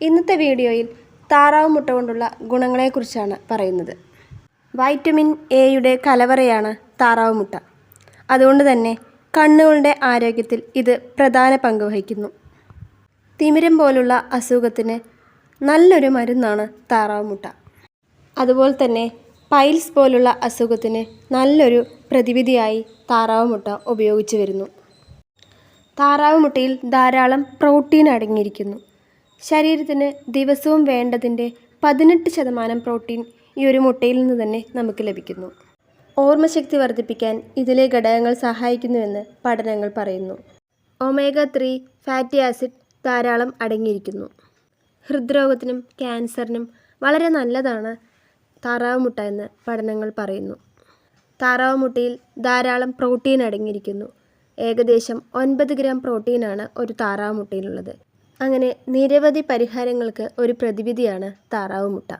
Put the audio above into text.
ഇന്നത്തെ വീഡിയോയിൽ താറാവ് മുട്ട കൊണ്ടുള്ള ഗുണങ്ങളെക്കുറിച്ചാണ് പറയുന്നത്. വൈറ്റമിൻ എയുടെ കലവറയാണ് താറാവ് മുട്ട. അതുകൊണ്ട് തന്നെ കണ്ണുകളുടെ ആരോഗ്യത്തിൽ ഇത് പ്രധാന പങ്ക് വഹിക്കുന്നു. തിമിരം പോലുള്ള അസുഖത്തിന് നല്ലൊരു മരുന്നാണ് താറാവ് മുട്ട. അതുപോലെ തന്നെ പൈൽസ് പോലുള്ള അസുഖത്തിന് നല്ലൊരു പ്രതിവിധിയായി താറാവ് മുട്ട ഉപയോഗിച്ചു വരുന്നു. താറാവ് മുട്ടയിൽ ധാരാളം പ്രോട്ടീൻ അടങ്ങിയിരിക്കുന്നു. ശരീരത്തിന് ദിവസവും വേണ്ടതിന്റെ പതിനെട്ട് ശതമാനം പ്രോട്ടീൻ ഈ ഒരു മുട്ടയിൽ നിന്ന് തന്നെ നമുക്ക് ലഭിക്കുന്നു. ഓർമ്മശക്തി വർദ്ധിപ്പിക്കാൻ ഇതിലെ ഘടകങ്ങൾ സഹായിക്കുന്നുവെന്ന് പഠനങ്ങൾ പറയുന്നു. ഒമേഗ ത്രീ ഫാറ്റി ആസിഡ് ധാരാളം അടങ്ങിയിരിക്കുന്നു. ഹൃദ്രോഗത്തിനും ക്യാൻസറിനും വളരെ നല്ലതാണ് താറാവ് മുട്ട എന്ന് പഠനങ്ങൾ പറയുന്നു. താറാവ് മുട്ടയിൽ ധാരാളം പ്രോട്ടീൻ അടങ്ങിയിരിക്കുന്നു. ഏകദേശം ഒൻപത് ഗ്രാം പ്രോട്ടീനാണ് ഒരു താറാവ് മുട്ടയിലുള്ളത് അങ്ങനെ നിരവധി പരിഹാരങ്ങൾക്ക് ഒരു പ്രതിവിധിയാണ് താറാവ് മുട്ട